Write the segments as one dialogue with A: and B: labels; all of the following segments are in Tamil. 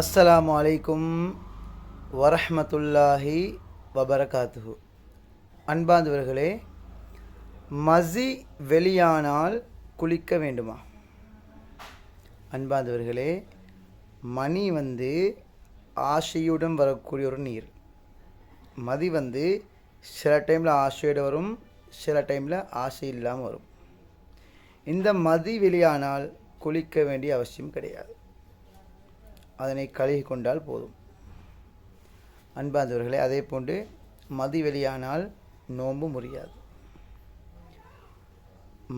A: அஸ்ஸலாமு அலைக்கும் வரஹமத்துல்லாஹி வபரகாத்து அன்பாந்தவர்களே மசி வெளியானால் குளிக்க வேண்டுமா? அன்பாந்தவர்களே மணி வந்து ஆசையுடன் வரக்கூடிய ஒரு நீர். மதி வந்து சில டைமில் ஆசையோடு வரும் சில டைமில் ஆசை இல்லாமல் வரும். இந்த மதி வெளியானால் குளிக்க வேண்டிய அவசியம் கிடையாது. அதனை கழுகி கொண்டால் போதும். அன்பார்ந்தவர்களே அதே போன்று மதி வெளியானால் நோன்பு முறியாது.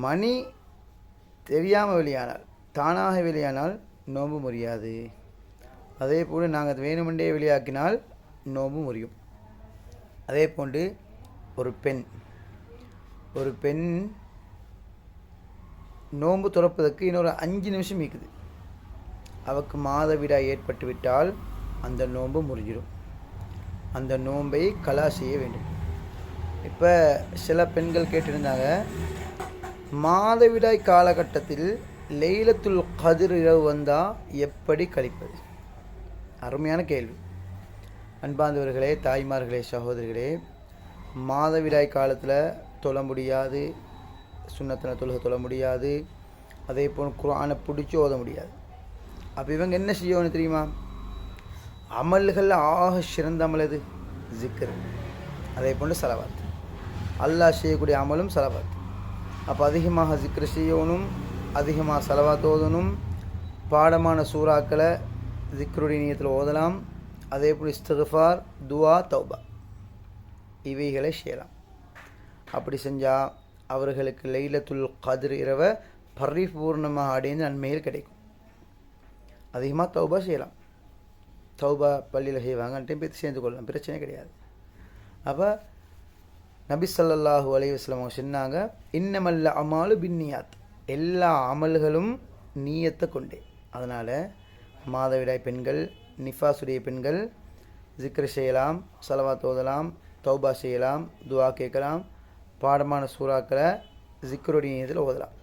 A: மணி தெரியாமல் வெளியானால் தானாக வெளியானால் நோன்பு முறியாது. அதே போன்று நாங்கள் அது வேணுமென்றே வெளியாக்கினால் நோன்பு முறியும். அதே போன்று ஒரு பெண் ஒரு பெண் நோன்பு துறப்பதற்கு இன்னொரு அஞ்சு நிமிஷம் இருக்குது அவருக்கு மாதவிடாய் ஏற்பட்டு விட்டால் அந்த நோன்பு முறிஞ்சிடும். அந்த நோன்பை கலா செய்ய வேண்டும். இப்போ சில பெண்கள் கேட்டிருந்தாங்க மாதவிடாய் காலகட்டத்தில் லெய்லத்துல் கதிர் இரவு வந்தால் எப்படி கழிப்பது? அருமையான கேள்வி. அன்பாந்தவர்களே தாய்மார்களே சகோதரிகளே மாதவிடாய் காலத்தில் தொழ முடியாது சுண்ணத்தின தொழுக தொழ முடியாது அதே போல் குரானை பிடிச்சி ஓத முடியாது. அப்போ இவங்க என்ன செய்யணும் தெரியுமா? அமல்கள் ஆக சிறந்த அமல் எது? ஜிக்கர் அதே போன்று செலவாத்து அல்லாஹ் செய்யக்கூடிய அமலும் செலவாத்து அப்போ அதிகமாக ஜிக்ரு செய்யணும் அதிகமாக செலவாத்து ஓதணும் பாடமான சூறாக்களை ஜிக்ருடைய நீயத்தில் ஓதலாம் அதே போல் இஸ்தகுஃபார் துவா தௌபா. இவைகளை செய்யலாம். அப்படி செஞ்சால் அவர்களுக்கு லைலத்துல் கதிர் இரவை பரிபூர்ணமாக அடைந்து நன்மைகள் கிடைக்கும். அதிகமாக தௌபா செய்யலாம். தௌபா பள்ளியில் செய்வாங்கன்ட்டு போய் சேர்ந்து கொள்ளலாம். பிரச்சனை கிடையாது. அப்போ நபி ஸல்லல்லாஹு அலைஹி அவங்க சொன்னாங்க இன்னமல்ல அமாலு பின்னியாத். எல்லா அமல்களும் நீயத்தை கொண்டே. அதனால் மாதவிடாய் பெண்கள் நிஃபாசுடைய பெண்கள் ஜிக்ரு செய்யலாம் சலவாத் தோதலாம் தௌபா செய்யலாம் துவா கேட்கலாம் பாடமான சூறாக்களை ஜிக்ருடைய நீயத்தில் ஓதலாம்.